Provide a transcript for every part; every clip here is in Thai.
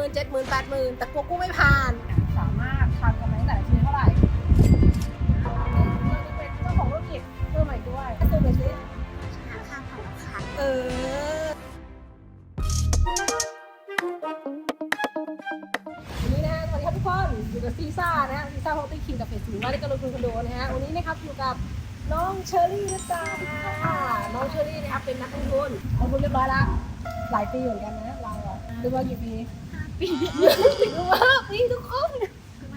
มื่นเจ็ดหมื่นแปดหมื่นแต่กลัวกู้ไม่ผ่าน สามารถทำกันไหมแต่ละทีเท่าไหร่เราจะเป็นเจ้าของธุรกิจเพิ่มใหม่ด้วยตัวไปสิหาค่าผ่อนค่ะเออวันนี้นะฮะสวัสดีครับทุกคนอยู่กับซีซ่านะฮะซีซ่าโฮตี้คิงกับเพจสิงห์ว่าได้กระลงทุนคอนโดนะฮะวันนี้นะครับอยู่กับน้องเชอรี่นะจ๊ะน้องเชอรี่นะครับเป็นนักลงทุนลงทุนเรียบร้อยละหลายปีเหมือนกันนะเราอะดูว่ากี่ปีห้า ปีดูว่าปีทุกคน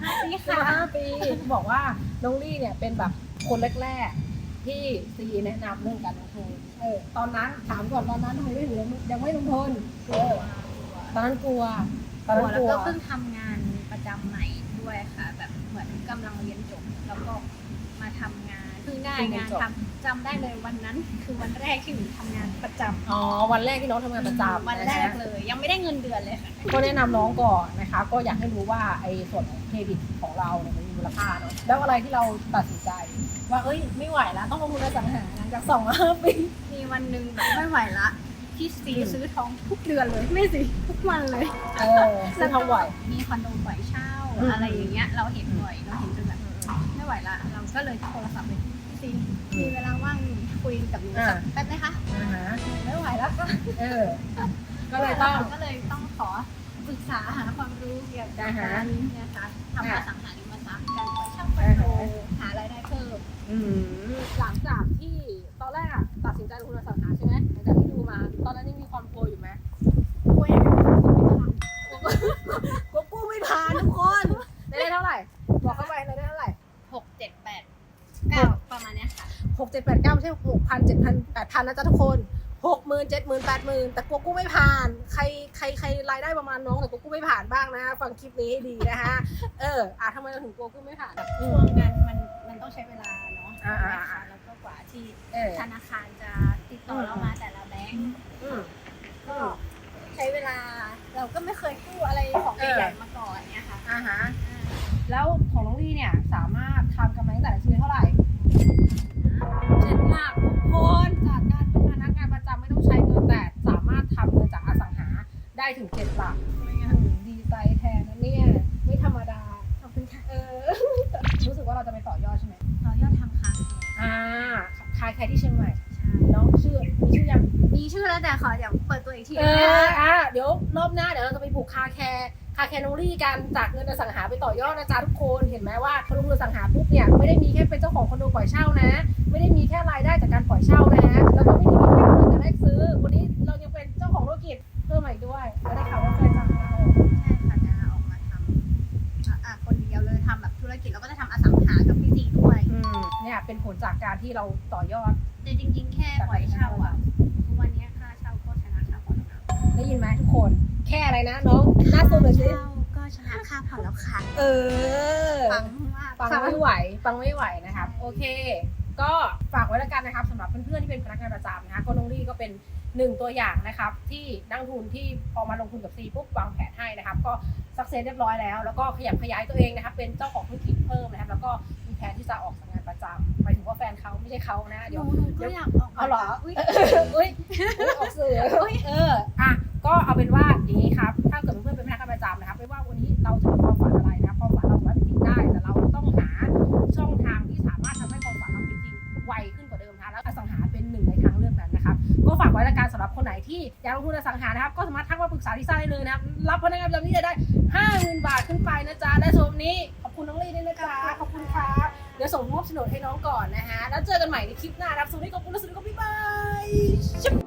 ห้าปีสิบค่ะห้าปีบอกว่าน้องลี่เนี่ยเป็นแบบคนแรกๆที่ซีแนะนำเรื่องการลงทุนเออตอนนั้นถามก่อนตอนนั้นทำไมไม่ถึงยังไม่ลงทุนเออตอนนั้นกลัวตอนนั้นแล้กวลัวก็เพิ่งทำงานประจำใหม่ด้วยค่ะ แบบเหมือนกำลังเรียนจบแล้วก็มาทำงานเพิ่งได้งานทำ จำได้เลยวันนั้นคือวันแรกที่หนูทำงานประจำอ๋อวันแรกที่น้องทำงานประจำวันแรกเลย ยังไม่ได้เงินเดือนเลยค่ะก็แนะนำน้องก่อนนะคะ ก็อยากให้รู้ว่าไอ้ส่วนของเครดิตของเราเนี่ยมันมีมูลค่าเนาะแล้วอะไรที่เราตัดสินใจ ว่าเอ้ยไม่ไหวแล้วต้องลงทุนในอสังหาหลังจากสองห้าปี มีวันหนึ่งแบบไม่ไหวละที่ซีซื้อทองทุกเดือนเลย ไม่สิทุกวันเลย เออซื้อทองบ่อยมีคอนโดปล่อยเช่าอืม อะไรอย่างเงี้ยเราเห็นบ่อยเราเห็นจนแบบไม่ไหวละเราก็เลยโทรศัพท์ไปพี่ ซีมีเวลาว่างคุยกับหนูสักแป๊บไหมคะอ่าฮะไม่ไหวแล้วค่ะเออ ก็เลยต้อง ก็เลยต้องขอปรึกษาหาความรู้เกี่ยวกับอ่าฮะการเนี่ยค่ะทำออ่าสังหาริมทรัพย์การปล่อยเช่าคอนโดหารายได้เพิ่มอืมหลังจากที่ตอนแรกอะตัดสินใจลงทุนอสังหาใช่ไหมหลังจากที่ดูมา ตอนนั้นยังมีความกลัวอยู่ไหมกล้วยไม่ทันก เจ็ดแปดเก้าไม่ใช่หกพันเจ็ดพันแปดพันนะจ๊ะทุกคนหกหมื่นเจ็ดหมื่นแปดหมื่นแต่กลัวกู้ไม่ผ่าน ใครใครใครรายได้ประมาณน้องแต่กลัวกู้ไม่ผ่านบ้างนะ ฟังคลิปนี้ให้ดีนะฮะเอออะทำไมเราถึงกลัวกู้ไม่ผ่านช่วงนั้นมันมันต้องใช้เวลาเนาะอ่าใช่ไหมอ่าคะแล้วก็กว่าที่เออธนาคารจะติดต่อเรามาแต่ละแบงก์อืมก็ใช้เวลาเราก็ไม่เคยกู้อะไรของเออใหญ่ๆมาก่อนเนี่ยค่ะอ่าฮะอ่าแล้วของน้องลี่เนี่ยสามารถทำกำไรตั้งแต่ละชีวิตเท่าไหร่ ได้ถึงเจ็ดหลักอืมดีใจแทนนะเนี่ย ไม่ธรรมดา ขอบคุณค่ะเออ รู้สึกว่าเราจะไปต่อยอดใช่ไหมเรายอดทำค้างอ่าคายใครที่เชียงใหม่ใช่น้องชื่อมีชื่อยังมีชื่อแล้วแต่ขอเดี๋ยวเปิดตัวอีกทีเอนะออะเดี๋ยวรอบหน้าเดี๋ยวเราจะไปผูกคาแคร์คาแคร์น้องลี่กันจากเงินอสังหาไปต่อยอดนะจ๊ะทุกคนเห็นไหมว่าพอลงทุนอสังหาปุ๊บเนี่ยไม่ได้มีแค่เป็นเจ้าของคอนโดปล่อยเช่านะ ไม่ได้มีแค่รายได้จากการปล่อยเช่านะฮะแล้วก็ไม่ได้มีแค่เงินจากแรกซื้อวันนี้ แล้วได้ข่าวว่าแฟนจะมาออกใช่ค่ะจะออกมาทำอะอะคนเดียวเลยทำแบบธุรกิจแล้วก็จะทำอสังหากับพี่ซีด้วย อืมเนี่ยเป็นผลจากการที่เราต่อยอด แต่จริง ๆ แค่ปล่อยเช่าอะทุกวันนี้ค่าเช่าก็ชนะค่าผ่อนแล้วได้ยินไหมทุกคน แค่อะไรนะน้องหน้าซูมหน่อยสิเช่าก็ชนะค่าผ่อนแล้วค่ะ เออ ฟังมากฟังไม่ไหว ฟังไม่ไหวนะครับ โอเค ก็ฝากไว้แล้วกัน นะครับสำหรับเพื่อนๆที่เป็นพนักงานประจำนะคะก็น้องลี่ก็เป็นหนึ่งตัวอย่างนะครับ ที่นักลงทุนที่พอมาลงทุนกับซีปุ๊บวางแผนให้นะครับ ก็สักเซสเรียบร้อยแล้ว แล้วก็ขยับขยายตัวเองนะครับเป็นเจ้าของธุรกิจเพิ่มนะครับ แล้วก็มีแผนที่จะออกจากงานประจำหมายถึงว่าแฟนเขาไม่ใช่เขานะหเดี๋ยวนูหนูก็อยากออกเอาเหรอ อุ้ยอุ้ยอุ๊ยออกสื่อเอออะก็เอาเป็นว่าอย่างนี้ครับ ไว้ละกันสำหรับคนไหนที่อยากลงทุนในสังหานะครับ ก็สามารถทักมาปรึกษาที่ซ่าได้เลยนะครับ รับพนักงานประจำที่จะได้ห้าหมื่นบาทขึ้นไปนะจ๊ะ ได้สำหรับวันนี้ ขอบคุณน้องลี่ด้วยนะจ๊ะขอบคุณครับเดี๋ยวส่งมอบโฉนดให้น้องก่อนนะฮะ แล้วเจอกันใหม่ในคลิปหน้าครับสวัสดีขอบคุณและสวัสดีครับบ๊ายบาย